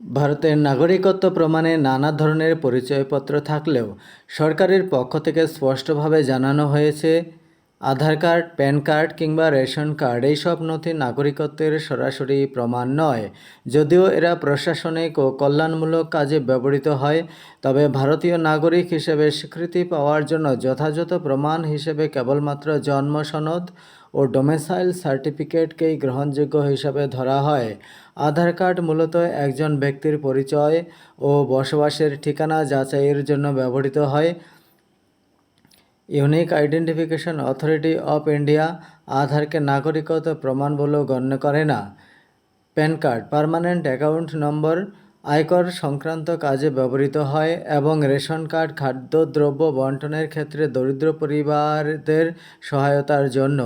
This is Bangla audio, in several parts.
ভারতের নাগরিকত্ব প্রমাণে নানা ধরনের পরিচয়পত্র থাকলেও সরকারের পক্ষ থেকে স্পষ্টভাবে জানানো হয়েছে, আধার কার্ড, প্যান কার্ড কিংবা রেশন কার্ড এইসব নথি নাগরিকত্বের সরাসরি প্রমাণ নয়। যদিও এরা প্রশাসনিক ও কল্যাণমূলক কাজে ব্যবহৃত হয়, তবে ভারতীয় নাগরিক হিসেবে স্বীকৃতি পাওয়ার জন্য যথাযথ প্রমাণ হিসেবে কেবলমাত্র জন্ম সনদ ও ডোমেসাইল সার্টিফিকেটকেই গ্রহণযোগ্য হিসাবে ধরা হয়। আধার কার্ড মূলত একজন ব্যক্তির পরিচয় ও বসবাসের ঠিকানা যাচাইয়ের জন্য ব্যবহৃত হয়। Unique Identification Authority of India আধারকে নাগরিকত্ব প্রমাণ বলেও গণ্য করে না। PAN card, permanent account number আয়কর সংক্রান্ত কাজে ব্যবহৃত হয় এবং রেশন কার্ড খাদ্যদ্রব্য বন্টনের ক্ষেত্রে দরিদ্র পরিবারদের সহায়তার জন্য।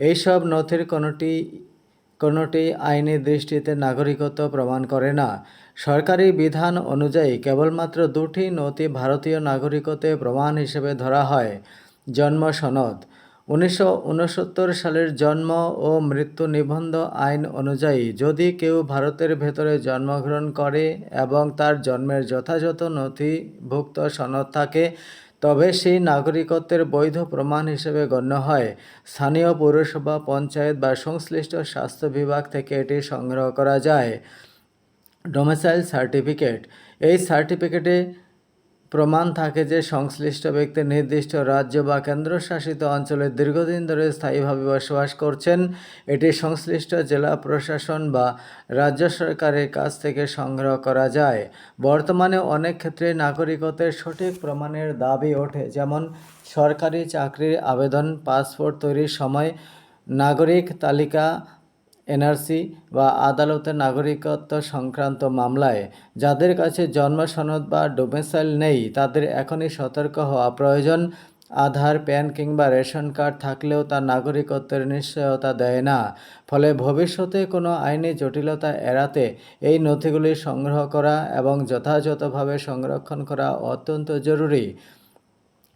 এইসব নথির কোনোটি কোনোটি আইনি দৃষ্টিতে নাগরিকত্ব প্রমাণ করে না। সরকারি বিধান অনুযায়ী কেবলমাত্র দুটি নথি ভারতীয় নাগরিকত্বে প্রমাণ হিসেবে ধরা হয়। জন্ম সনদ। উনিশশো উনসত্তর সালের জন্ম ও মৃত্যু নিবন্ধ আইন অনুযায়ী যদি কেউ ভারতের ভেতরে জন্মগ্রহণ করে এবং তার জন্মের যথাযথ নথিভুক্ত সনদ থাকে, তবে সেই নাগরিকত্বের বৈধ প্রমাণ হিসেবে গণ্য হয়। স্থানীয় পৌরসভা, পঞ্চায়েত বা সংশ্লিষ্ট স্বাস্থ্য বিভাগ থেকে এটি সংগ্রহ করা যায়। ডোমেসাইল সার্টিফিকেট এই সার্টিফিকেটে প্রমাণ থাকে যে সংশ্লিষ্ট ব্যক্তি নির্দিষ্ট রাজ্য বা কেন্দ্রশাসিত অঞ্চলে দীর্ঘদিন ধরে স্থায়ীভাবে বসবাস করছেন। এটি সংশ্লিষ্ট জেলা প্রশাসন বা রাজ্য সরকারের কাছ থেকে সংগ্রহ করা যায়। বর্তমানে অনেক ক্ষেত্রে নাগরিকত্বের সঠিক প্রমাণের দাবি ওঠে, যেমন সরকারি চাকরির আবেদন, পাসপোর্ট তৈরির সময় নাগরিক তালিকা এনআরসি বা আদালতে নাগরিকত্ব সংক্রান্ত মামলায় যাদের কাছে জন্ম সনদ বা ডোমেসাইল নেই, তাদের এখনই সতর্ক হওয়া প্রয়োজন। আধার, প্যান কিংবা রেশন কার্ড থাকলেও তা নাগরিকত্বের নিশ্চয়তা দেয় না। ফলে ভবিষ্যতে কোনো আইনি জটিলতা এড়াতে এই নথিগুলি সংগ্রহ করা এবং যথাযথভাবে সংরক্ষণ করা অত্যন্ত জরুরি।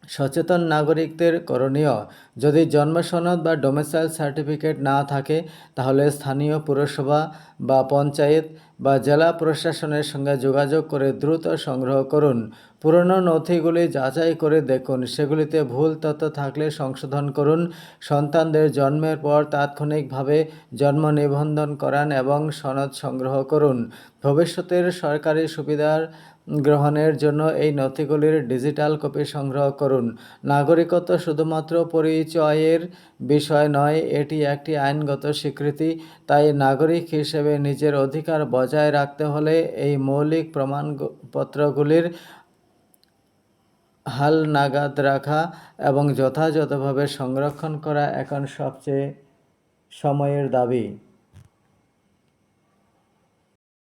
সচেতন নাগরিকদের করণীয়। যদি জন্ম সনদ বা ডোমেসাইল সার্টিফিকেট না থাকে, তাহলে স্থানীয় পুরসভা বা পঞ্চায়েত বা জেলা প্রশাসনের সঙ্গে যোগাযোগ করে দ্রুত সংগ্রহ করুন। পুরনো নথিগুলি যাচাই করে দেখুন। সেগুলিতে ভুল তথ্য থাকলে সংশোধন করুন। সন্তানদের জন্মের পর তাৎক্ষণিকভাবে জন্ম নিবন্ধন করান এবং সনদ সংগ্রহ করুন। ভবিষ্যতের সরকারি সুবিধার গ্রহণের জন্য এই নথিগুলির ডিজিটাল কপি সংগ্রহ করুন। নাগরিকত্ব শুধুমাত্র পরিচয়ের বিষয় নয়, এটি একটি আইনগত স্বীকৃতি, তাই নাগরিক হিসেবে নিজের অধিকার বজায় রাখতে হলে এই মৌলিক প্রমাণপত্রগুলির হাল নাগাদ রাখা এবং যথাযথভাবে সংরক্ষণ করা এখন সবচেয়ে সময়ের দাবি।